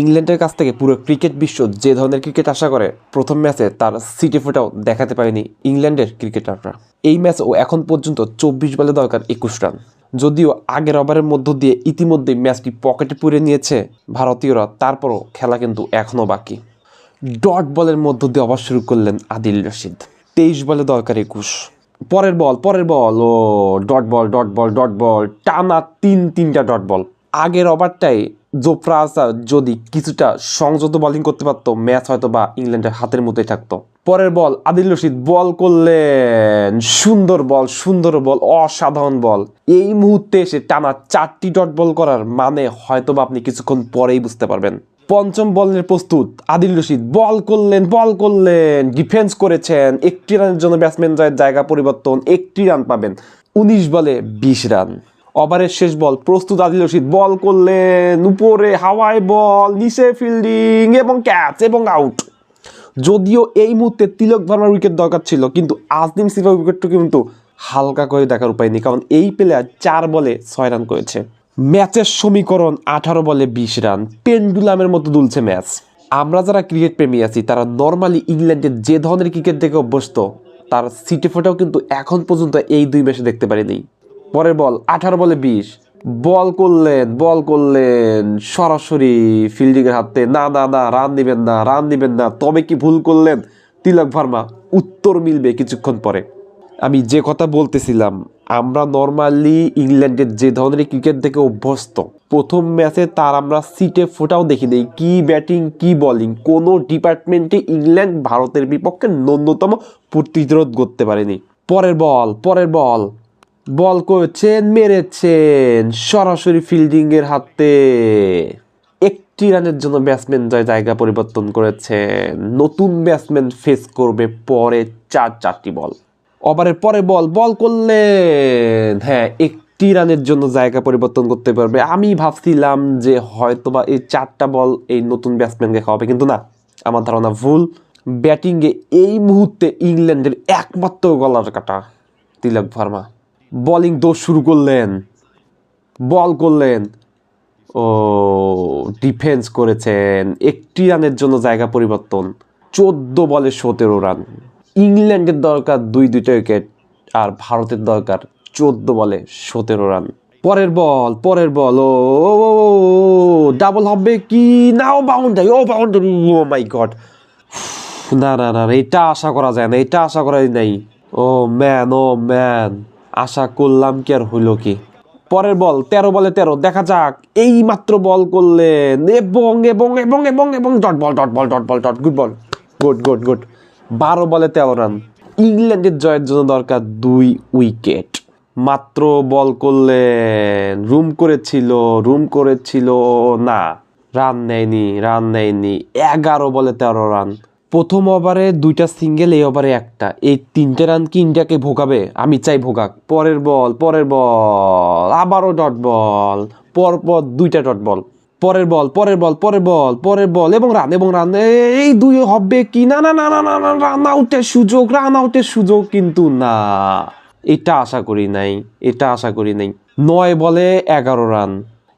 ইংল্যান্ডের কাছ থেকে পুরো ক্রিকেট বিশ্ব যে ধরনের ক্রিকেট আশা করে প্রথম ম্যাচে তার সিটি ফোটাও দেখাতে পারেনি ইংল্যান্ডের ক্রিকেটাররা। এই ম্যাচও এখন পর্যন্ত চব্বিশ বলে দরকার একুশ রান। যদিও আগের ওভারের মধ্য দিয়ে ইতিমধ্যেই ম্যাচটি পকেটে পুরে নিয়েছে ভারতীয়রা, তারপরও খেলা কিন্তু এখনও বাকি। ডট বলের মধ্য দিয়ে ওভার শুরু করলেন আদিল রশিদ। তেইশ বলে দরকার একুশ। পরের বল পরের বল, ও, dot ball dot ball dot ball, টানা তিন, তিনটা ডট বল। আগের ওভারটাই জোফরা যদি কিছুটা সংযত বোলিং করতে পারতো ম্যাচ হয়তো বা ইংল্যান্ডের হাতের মতোই থাকতো। পরের বল, আদিল রশিদ বল করলেন। সুন্দর বল সুন্দর বল, অসাধারণ বল। এই মুহূর্তে এসে টানা চারটি ডট বল করার মানে হয়তো বা আপনি কিছুক্ষণ পরেই বুঝতে পারবেন। পঞ্চম বলের প্রস্তুত, আদিল রশিদ বল করলেন বল করলেন। ডিফেন্স করেছেন, একটি রানের জন্য ব্যাটসম্যান জায়গা পরিবর্তন, একটি রান পাবেন। উনিশ বলে বিশ রান ওভারের শেষ বল, প্রস্তুত আদিল রশিদ, বল করলেন উপরে, হাওয়ায় বল, নিচে ফিল্ডিং এবং ক্যাচ এবং আউট যদিও এই মুহূর্তে তিলক ভার্মার উইকেট দরকার ছিল, কিন্তু আজদিন সিফার উইকেটটা কিন্তু হালকা করে দেখার উপায় নেই, কারণ এই প্লেয়ার চার বলে ছয় রান করেছে। ম্যাচের সমীকরণ, আঠারো বলে বিশ রান পেন্ডুলামের মতো দুলছে ম্যাচ। আমরা যারা ক্রিকেট প্রেমী আছি, তারা নর্মালি ইংল্যান্ডের যে ধরনের ক্রিকেট দেখে অভ্যস্ত, তার সিটি ফোটাও কিন্তু এখন পর্যন্ত এই দুই ম্যাচে দেখতে পারিনি। পরের বল, আঠারো বলে বিশ। বল করলেন বল করলেন, সরাসরি ফিল্ডিংয়ের হাতে। না না না রান দিবেন না রান দিবেন না। তবে কি ভুল করলেন? তিলক ভার্মা, উত্তর মিলবে কিছুক্ষণ পরে। আমি যে কথা বলতেছিলাম, আমরা নর্মালি ইংল্যান্ডের যে ধরনের ক্রিকেট দেখে অভ্যস্ত, প্রথম ম্যাচে তার আমরা সিটে ফোটাও দেখি নেই। কি ব্যাটিং কি বোলিং কোনো ডিপার্টমেন্টে ইংল্যান্ড ভারতের বিপক্ষে ন্যূনতম প্রতিরোধ করতে পারেনি। পরের বল পরের বল। বল করেছেন, মেরেছেন সরাসরি ফিল্ডিং এর হাতে। একটি রানের জন্য ব্যাটসম্যান জয় জায়গা পরিবর্তন করেছেন। নতুন ব্যাটসম্যান ফেস করবে পরে চার, চারটি বল। ওভারের পরে বল বল করলেন। হ্যাঁ একটি রানের জন্য জায়গা পরিবর্তন করতে পারবে। আমি ভাবছিলাম যে হয়তোবা এই চারটা বল এই নতুন ব্যাটসম্যানকে খাওয়াবে, কিন্তু না, আমার ধারণা ভুল। ব্যাটিংয়ে এই মুহূর্তে ইংল্যান্ডের একমাত্র গলার কাটা তিলক ভার্মা। বোলিং দোষ শুরু করলেন। বল করলেন। ও ডিফেন্স করেছেন। একটি রানের জন্য জায়গা পরিবর্তন। চোদ্দ বলে সতেরো রান। ইংল্যান্ডের দরকার দুই, দুইটা উইকেট আর ভারতের দরকার চোদ্দ বলে সতেরো রান। পরের বল পরের বল ও ডাবল হবে কি? নাও বাউন্ডারি ও বাউন্ডারি ও মাই গড না না না এটা আশা করা যায় না, এটা আশা করাই নাই। ও ম্যান ও ম্যান আশা করলাম কি আর হইল কি? পরের বল, তেরো বলে তেরো, দেখা যাক। এই মাত্র বল করলেন। এবং এবং এবং এবং এবং, dot ball dot ball dot ball, dot, good ball. Good good good. বারো বলে তেরো রান। ইংল্যান্ডের জয়ের জন্য দরকার দুই উইকেট। মাত্র বল করলেন। রুম করেছিল রুম করেছিল, না। রান নেয়নি রান নেয়নি। এগারো বলে তেরো রান। প্রথম ওভারে দুইটা সিঙ্গেল, এই ওভারে একটা। এই তিনটে রান কি ইন্ডিয়াকে ভোগাবে? আমি চাই ভোগাক। পরের বল পরের বল, আবারও ডট বল, পরপর দুইটা ডট বল। পরের বল পরের বল পরের বল পরের বল, এবং রান এবং রান। এই দুই হবে কি? না না না না না, রান আউটের সুযোগ, রান আউটের সুযোগ কিন্তু না। এটা আশা করি নাই, এটা আশা করি নাই। নয় বলে এগারো রান।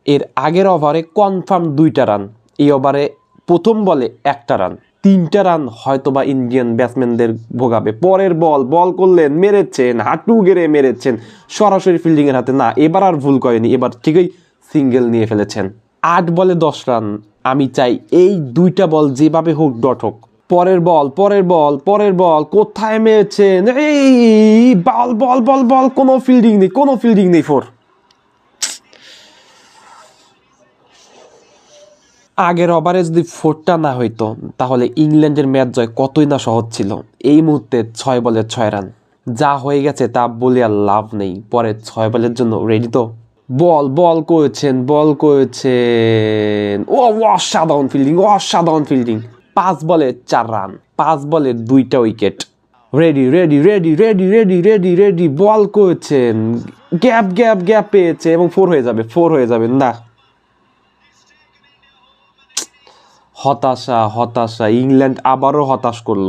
এর আগের ওভারে কনফার্ম দুইটা রান। এই ওভারে প্রথম বলে একটা রান। তিনটা রান হয়তোবা ইন্ডিয়ান ব্যাটসম্যানদের ভোগাবে। পরের বল বল করলেন, মেরেছেন, হাঁটু গেড়ে মেরেছেন, সরাসরি ফিল্ডিংয়ের হাতে। না, এবার আর ভুল করেনি, এবার ঠিকই সিঙ্গেল নিয়ে ফেলেছেন। আট বলে দশ রান আমি চাই এই দুইটা বল যেভাবে হোক ডট হোক। পরের বল পরের বল পরের বল কোথায় মেরেছেন? এই বল বল বল বল কোনো ফিল্ডিং নেই, কোনো ফিল্ডিং নেই ফোর আগের ওভারে যদি ফোরটা না হইতো, তাহলে ইংল্যান্ডের ম্যাচ জয় কতই না সহজ ছিল। এই মুহূর্তে ছয় বলে ছয় রান। যা হয়ে গেছে তা বলে আর লাভ নেই। পরে ছয় বলের জন্য রেডি তো? বল বল করেছেন বল করেছেন। ও, অসাধারণ ফিল্ডিং অসাধারণ ফিল্ডিং পাঁচ বলে চার রান, পাঁচ বলে দুইটা wicket ready ready ready ready ready ready ready ball করেছেন। গ্যাপ গ্যাপ গ্যাপ পেয়েছে এবং ফোর হয়ে যাবে ফোর হয়ে যাবে। না। হতাশা হতাশা, ইংল্যান্ড আবারও হতাশ করল।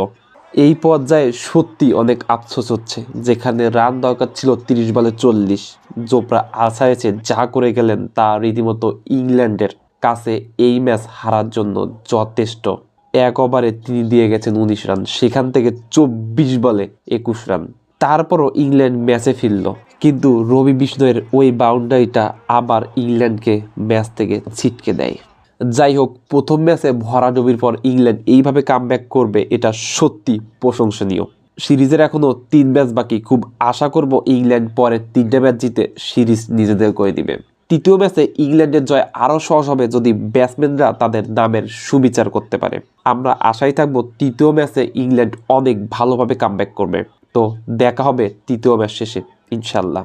এই পর্যায়ে সত্যি অনেক আফসোস হচ্ছে, যেখানে রান দরকার ছিল তিরিশ বলে চল্লিশ। জোপরা আশায়েছে যা করে গেলেন তা রীতিমতো ইংল্যান্ডের কাছে এই ম্যাচ হারার জন্য যথেষ্ট। এক ওভারে তিনি দিয়ে গেছেন উনিশ রান, সেখান থেকে চব্বিশ বলে একুশ রান। তারপরও ইংল্যান্ড ম্যাচে ফিরল, কিন্তু রবি বিষ্ণয়ের ওই বাউন্ডারিটা আবার ইংল্যান্ডকে ম্যাচ থেকে ছিটকে দেয়। যাই হোক, প্রথম ম্যাচে ভরা ভরাডুবির পর ইংল্যান্ড এইভাবে কামব্যাক করবে, এটা সত্যি প্রশংসনীয়। সিরিজের এখনও তিন ম্যাচ বাকি, খুব আশা করব ইংল্যান্ড পরের তিনটে ম্যাচ জিতে সিরিজ নিজেদের করে দিবে। তৃতীয় ম্যাচে ইংল্যান্ডের জয় আরও সহজ হবে যদি ব্যাটসম্যানরা তাদের নামের সুবিচার করতে পারে। আমরা আশাই থাকব তৃতীয় ম্যাচে ইংল্যান্ড অনেক ভালোভাবে কামব্যাক করবে। তো দেখা হবে তৃতীয় ম্যাচ শেষে ইনশাল্লাহ